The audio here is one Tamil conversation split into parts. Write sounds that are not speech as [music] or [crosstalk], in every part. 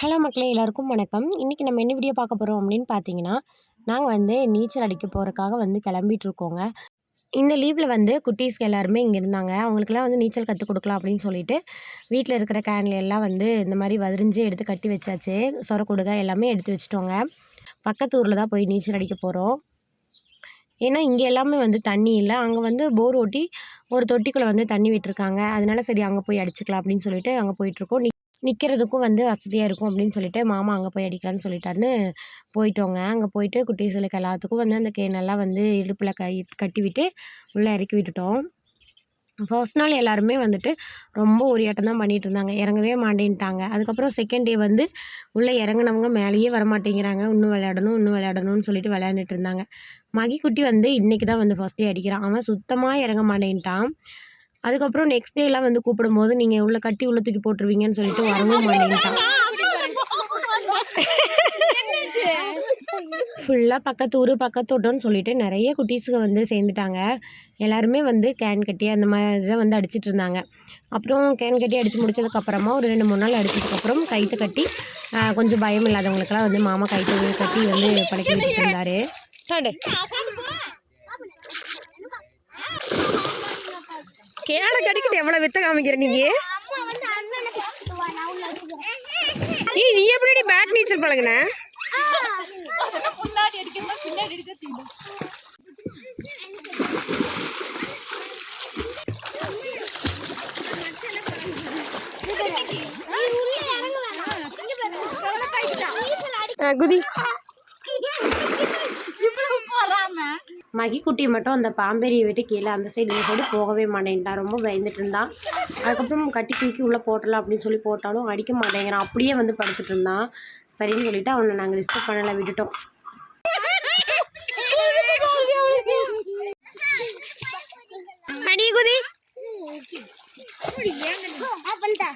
ஹலோ மக்களே எல்லாருக்கும் வணக்கம். இன்றைக்கி நம்ம என்ன வீடியோ பார்க்க போகிறோம் அப்படின்னு பார்த்தீங்கன்னா நாங்கள் வந்து நீச்சல் அடிக்க போகிறக்காக வந்து கிளம்பிட்டுருக்கோங்க இந்த லீவில் வந்து குட்டீஸ்க்கு எல்லாருமே இங்கே இருந்தாங்க. அவங்களுக்குலாம் வந்து நீச்சல் கற்றுக் கொடுக்கலாம் அப்படின்னு சொல்லிட்டு வீட்டில் இருக்கிற கேன்ல எல்லாம் வந்து இந்த மாதிரி வதிரிஞ்சு எடுத்து கட்டி வச்சாச்சு. சொர கொடுக எல்லாமே எடுத்து வச்சிட்டோங்க. பக்கத்து ஊரில் தான் போய் நீச்சல் அடிக்க போகிறோம் ஏன்னா இங்கே எல்லாமே வந்து தண்ணி இல்லை. அங்கே வந்து போர் ஓட்டி ஒரு தொட்டிக்குள்ளே வந்து தண்ணி விட்டுருக்காங்க. அதனால சரி அங்கே போய் அடிச்சுக்கலாம் அப்படின்னு சொல்லிட்டு அங்கே போயிட்டுருக்கோம் நிற்கிறதுக்கும் வந்து வசதியாக இருக்கும் அப்படின்னு சொல்லிட்டு மாமா அங்கே போய் அடிக்கலான்னு சொல்லிட்டாருன்னு போயிட்டோங்க. அங்கே போயிட்டு குட்டீஸுகளுக்கு எல்லாத்துக்கும் வந்து அந்த கேனெல்லாம் வந்து இடுப்பில் கை கட்டி விட்டு உள்ளே இறக்கி விட்டுட்டோம். ஃபர்ஸ்ட் நாள் எல்லாருமே வந்துட்டு ரொம்ப உரியாட்டம் தான் பண்ணிகிட்டு இருந்தாங்க. இறங்கவே மாட்டேன்ட்டாங்க. அதுக்கப்புறம் செகண்ட் டே வந்து உள்ளே இறங்குனவங்க மேலேயே வரமாட்டேங்கிறாங்க. இன்னும் விளையாடணும் இன்னும் விளையாடணும்னு சொல்லிட்டு விளையாண்டுட்டு இருந்தாங்க. மகிக்குட்டி வந்து இன்றைக்கி தான் வந்து ஃபர்ஸ்ட் டே அடிக்கிறான். அவன் சுத்தமாக இறங்க மாட்டேன்ட்டான். அதுக்கப்புறம் நெக்ஸ்ட் டேலாம் வந்து கூப்பிடும்போது நீங்கள் உள்ள கட்டி உள்ள தூக்கி போட்டுருவீங்கன்னு சொல்லிட்டு வரவும் மாட்டேன்ட்டான் ஃபுல்லாக பக்கத்து ஊர் பக்கத்தோட்டம்னு சொல்லிட்டு நிறைய குட்டீஸுங்க வந்து சேர்ந்துட்டாங்க. எல்லாருமே வந்து கேன் கட்டி அந்த மாதிரி இதை வந்து அடிச்சிட்டு இருந்தாங்க. அப்புறம் கேன் கட்டி அடித்து முடிச்சதுக்கப்புறமா ஒரு ரெண்டு மூணு நாள் அடிச்சதுக்கப்புறம் கைத்து கட்டி கொஞ்சம் பயம் இல்லாதவங்களுக்கெல்லாம் வந்து மாமா கைத்து கட்டி வந்து பழக்கி இருந்தார். கேனை கடிக்கிட்டு எவ்வளோ வித்த காமிக்கிற நீங்க வச்சுக்கிறேன். நீ எப்படி பேக் நீச்சல் பழகுன? நீ உள்ள இறங்க வேணாம். இங்க பாரு, செவல கழிச்சிட்டான். நீச்சல் அடி- குதி இவ்வளவு போறாம. மகி குட்டி மட்டும் அந்த பாம்பேரியை விட்டு கீழே அந்த சைடு இந்த சைடு போகவே மாட்டேன்ட்டான் ரொம்ப பயந்துட்டு இருந்தான் அதுக்கப்புறம் கட்டி தூக்கி உள்ளே போட்டலாம் அப்படின்னு சொல்லி போட்டாலும் அடிக்க மாட்டேங்கிறான். அப்படியே வந்து படுத்துட்டு இருந்தான். சரின்னு சொல்லிட்டு அவனை நாங்கள் டிஸ்டர்ப் பண்ணல விட்டுட்டோம். அடி குதி ஆ, பண்ணிட்டா.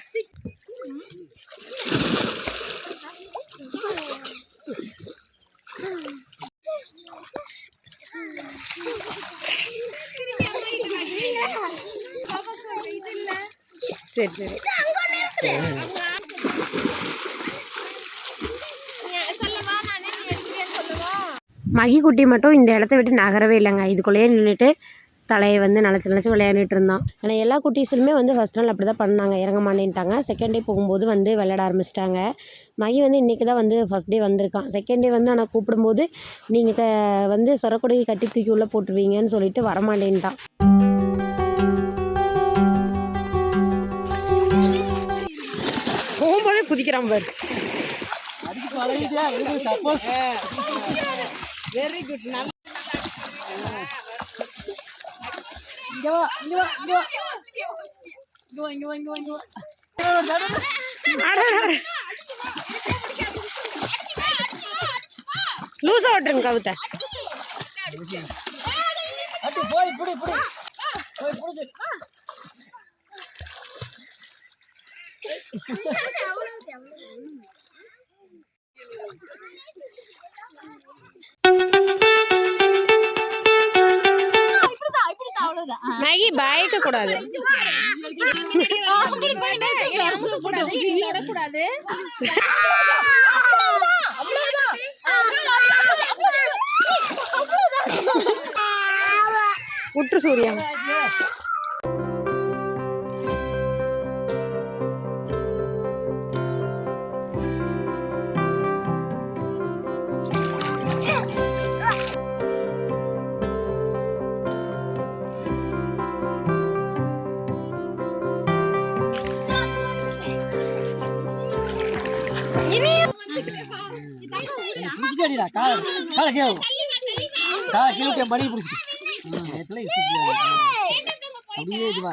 சரி சரி. மகி குட்டி மட்டும் இந்த இடத்த விட்டு நகரவே இல்லைங்க. இதுக்குள்ளேயே நின்றுட்டு தலையை வந்து நினச்சி நினச்சி விளையாடிட்டு இருந்தான். ஆனால் எல்லா குட்டீஸுமே வந்து ஃபஸ்ட் நாள் அப்படி தான் பண்ணாங்க. இறங்க மாட்டேன்ட்டாங்க. செகண்ட் டே போகும்போது வந்து விளையாட ஆரம்பிச்சிட்டாங்க. மகி வந்து இன்றைக்கி தான் வந்து ஃபஸ்ட் டே வந்திருக்கான். செகண்ட் டே வந்து ஆனால் கூப்பிடும்போது நீங்கள் க வந்து சொரக்குடையை கட்டி தூக்கி உள்ளே போட்டுருவீங்கன்னு சொல்லிட்டு வரமாட்டேன்ட்டான். குதிக்கிறான் பாரு. லூஸா ஓட்டுருங்க கவுத்த பிடி பிடி. போய் பிடிச்சி மேகி பயக்க கூடாது. உற்று போயிட்டு பிடிச்சிட்டா கால கால கேவு கால கீழே மடி பிடிச்சிட்டு நேரத்தில் அப்படியே இது வா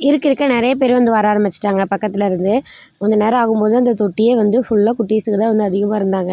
இருக்க இருக்க. நிறைய பேர் வந்து வர ஆரம்பிச்சிட்டாங்க பக்கத்தில் இருந்து. கொஞ்ச நேரம் ஆகும்போது அந்த தொட்டியே வந்து ஃபுல்லாக குட்டீஸுக்கு தான் வந்து அதிகமாக இருந்தாங்க.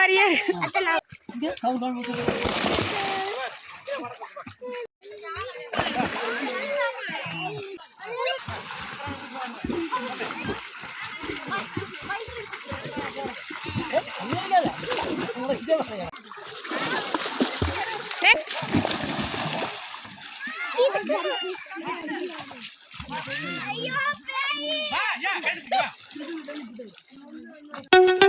bariyar. Ayyo, bayi. Ha, ya, hadi. [laughs]